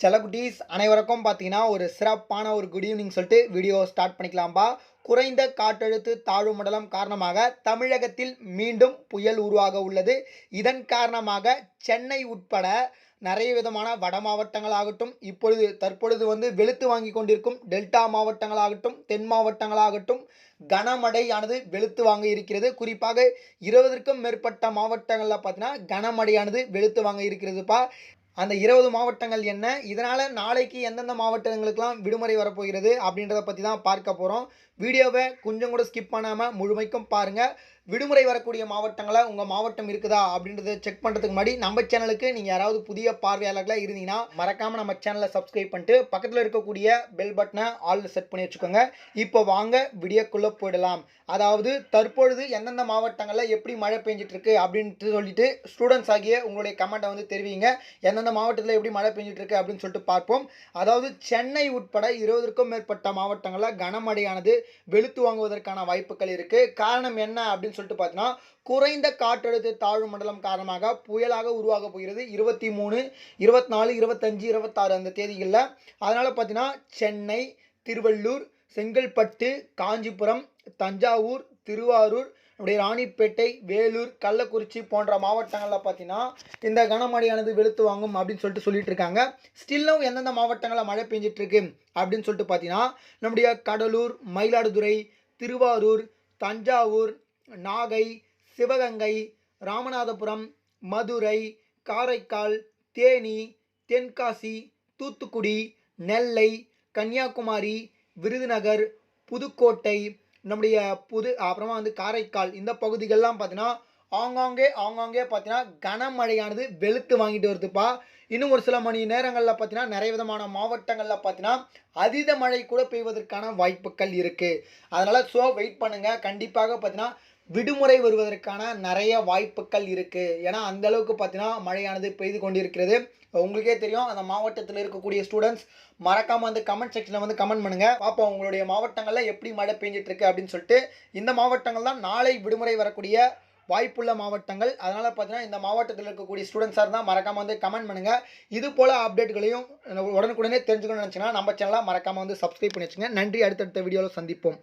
செலகுட்டீஸ் அனைவருக்கும் பார்த்தீங்கன்னா ஒரு சிறப்பான ஒரு குட் ஈவினிங் சொல்லிட்டு வீடியோ ஸ்டார்ட் பண்ணிக்கலாம்பா. குறைந்த காற்றழுத்து தாழ்வு மண்டலம் காரணமாக தமிழகத்தில் மீண்டும் புயல் உருவாக உள்ளது. இதன் காரணமாக சென்னை உட்பட நிறைய விதமான வட மாவட்டங்களாகட்டும் இப்பொழுது தற்பொழுது வந்து வெளுத்து வாங்கி கொண்டிருக்கும் டெல்டா மாவட்டங்களாகட்டும் தென் மாவட்டங்களாகட்டும் கனமழையானது வெளுத்து வாங்க இருக்கிறது. குறிப்பாக இருபதற்கும் மேற்பட்ட மாவட்டங்களில் பார்த்தீங்கன்னா கனமழையானது வெளுத்து வாங்க இருக்கிறதுப்பா. அந்த இருபது மாவட்டங்கள் என்ன? இதனால் நாளைக்கு எந்தெந்த மாவட்டங்களுக்கெல்லாம் விடுமுறை வரப்போகிறது அப்படின்றத பற்றி தான் பார்க்க போகிறோம் வீடியோவை கொஞ்சம் கூட ஸ்கிப் பண்ணாமல் முழுமைக்கும் பாருங்கள் விடுமுறை வரக்கூடிய மாவட்டங்களை உங்கள் மாவட்டம் இருக்குதா அப்படின்றத செக் பண்ணுறதுக்கு முன்னாடி நம்ம சேனலுக்கு நீங்கள் யாராவது புதிய பார்வையாளர்களாக இருந்தீங்கன்னா மறக்காமல் நம்ம சேனலை சப்ஸ்கிரைப் பண்ணிட்டு பக்கத்தில் இருக்கக்கூடிய பெல் பட்டனை ஆல் செட் பண்ணி வச்சுக்கோங்க. இப்போ வாங்க விடியக்குள்ளே போயிடலாம். அதாவது தற்பொழுது எந்தெந்த மாவட்டங்களில் எப்படி மழை பெஞ்சிட்ருக்கு அப்படின்ட்டு சொல்லிட்டு ஸ்டூடெண்ட்ஸ் ஆகிய உங்களுடைய கமெண்ட்டை வந்து தெரிவிங்க. எந்தெந்த மாவட்டத்தில் எப்படி மழை பெஞ்சிட்ருக்கு அப்படின்னு சொல்லிட்டு பார்ப்போம். அதாவது சென்னை உட்பட இருபதற்கும் மேற்பட்ட மாவட்டங்களில் கனமழையானது வெளுத்து வாங்குவதற்கான வாய்ப்புகள் இருக்குது காரணம் என்ன அப்படின்னு சொல்லிட்டு பார்த்தீங்கன்னா குறைந்த காற்றழுத்த தாழ்வு மண்டலம் காரணமாக புயலாக உருவாக போகிறது. இருபத்தி மூணு இருபத்தி நாலு இருபத்தஞ்சு இருபத்தாறு அந்த தேதிகளில். அதனால் பார்த்தீங்கன்னா சென்னை திருவள்ளூர் செங்கல்பட்டு காஞ்சிபுரம் தஞ்சாவூர் திருவாரூர் நம்முடைய ராணிப்பேட்டை வேலூர் கள்ளக்குறிச்சி போன்ற மாவட்டங்களில் பார்த்தீங்கன்னா இந்த கனமழையானது வெளுத்து வாங்கும் அப்படின்னு சொல்லிட்டு சொல்லிட்டு இருக்காங்க. ஸ்டில்லும் எந்தெந்த மாவட்டங்களில் மழை பெஞ்சிட்டு இருக்கு அப்படின்னு சொல்லிட்டு பார்த்தீங்கன்னா நம்முடைய கடலூர் மயிலாடுதுறை திருவாரூர் தஞ்சாவூர் நாகை சிவகங்கை ராமநாதபுரம் மதுரை காரைக்கால் தேனி தென்காசி தூத்துக்குடி நெல்லை கன்னியாகுமரி விருதுநகர் புதுக்கோட்டை நம்முடைய புது அப்புறமா வந்து காரைக்கால். இந்த பகுதிகள்லாம் பார்த்தீங்கன்னா ஆங்காங்கே ஆங்காங்கே பார்த்தீங்கன்னா கனமழையானது வெளுத்து வாங்கிட்டு வருதுப்பா. இன்னும் ஒரு சில மணி நேரங்களில் பார்த்தீங்கன்னா நிறைய விதமான மாவட்டங்களில் பார்த்தீங்கன்னா அதீத மழை கூட பெய்வதற்கான வாய்ப்புகள் இருக்குது அதனால் ஸோ வெயிட் பண்ணுங்கள் கண்டிப்பாக பார்த்தீங்கன்னா விடுமுறை வருவதற்கான நிறைய வாய்ப்புகள் இருக்குது ஏன்னா அந்த அளவுக்கு பார்த்தீங்கன்னா மழையானது பெய்து கொண்டிருக்கிறது. உங்களுக்கே தெரியும் அந்த மாவட்டத்தில் இருக்கக்கூடிய ஸ்டூடெண்ட்ஸ் மறக்காமல் வந்து கமெண்ட் செக்ஷனில் வந்து கமெண்ட் பண்ணுங்கள் பார்ப்போம் உங்களுடைய மாவட்டங்களில் எப்படி மழை பெஞ்சிட்ருக்கு அப்படின்னு சொல்லிட்டு இந்த மாவட்டங்கள் தான் நாளை விடுமுறை வரக்கூடிய வாய்ப்புள்ள மாவட்டங்கள். அதனால் பார்த்தீங்கன்னா இந்த மாவட்டத்தில் இருக்கக்கூடிய ஸ்டூடெண்ட்ஸாக இருந்தால் மறக்காமல் வந்து கமெண்ட் பண்ணுங்கள் இது போல் அப்டேட்களையும் உடனுக்குடனே தெரிஞ்சுக்கணும்னு நினச்சிங்கன்னா நம்ம சேனலை மறக்காமல் வந்து சப்ஸ்கிரைப் பண்ணி வச்சுங்க நன்றி. அடுத்தடுத்த வீடியோவில் சந்திப்போம்.